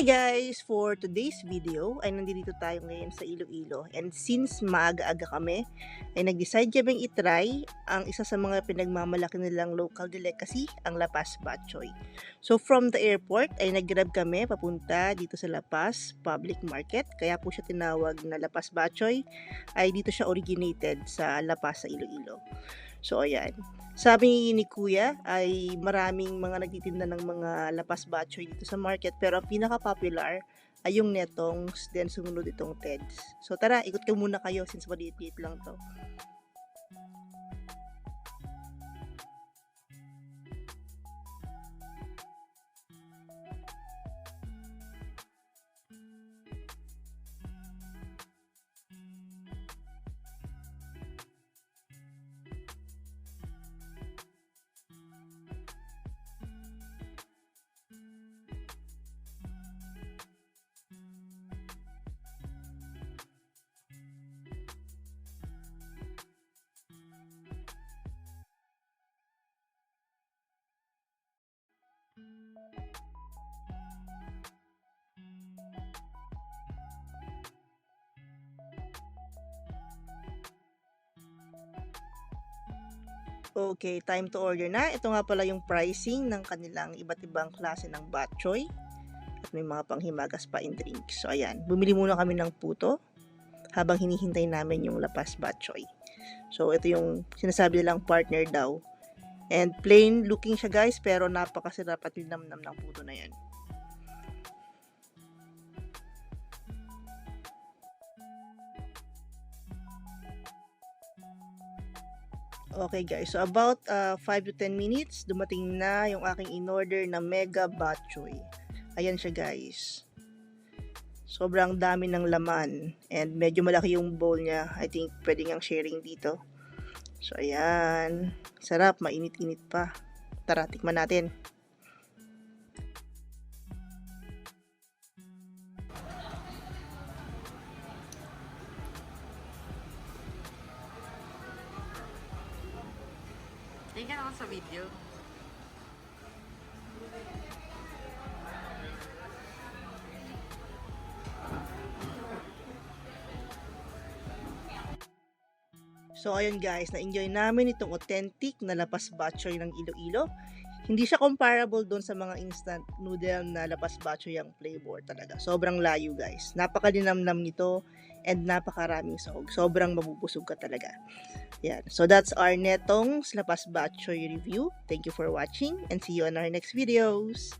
Hi guys! For today's video ay nandito tayo ngayon sa Iloilo and since maaga-aga kami ay nag-decide kaming itry ang isa sa mga pinagmamalaki nilang local delicacy, ang Lapas Batchoy. So from the airport ay nag-grab kami papunta dito sa Lapas Public Market kaya po siya tinawag na Lapas Batchoy ay dito siya originated sa Lapas sa Iloilo. So ayan, sabi ni Kuya ay maraming mga nagtitinda ng mga lapas batchoy dito sa market pero ang pinaka-popular ay yung netongs then sumunod itong teds. So tara, ikot ko muna kayo since maliit-liit lang to. Okay, time to order na. Ito nga pala yung pricing ng kanilang iba't ibang klase ng batchoy. At may mga panghimagas pa in drink. So, ayan. Bumili muna kami ng puto habang hinihintay namin yung lapas batchoy. So, ito yung sinasabi nilang partner daw. And plain looking siya guys, pero napakasarap at linamnam ng puto na yan. Okay guys, so about uh, 5 to 10 minutes, dumating na yung aking in-order na Mega Batchoy. Ayan siya guys. Sobrang dami ng laman and medyo malaki yung bowl niya. I think pwede ngang sharing dito. So ayan, sarap, mainit-init pa. Tara, tikman natin. Tingnan ako sa video. So ayun guys, na-enjoy namin itong authentic na lapas batchoy ng Iloilo. Hindi siya comparable doon sa mga instant noodle na lapas batchoy ang flavor talaga. Sobrang layo guys. Napakalinamnam nito and napakaraming sahog. Sobrang mabubusog ka talaga. Yan. So that's our netong lapas batchoy review. Thank you for watching and see you on our next videos.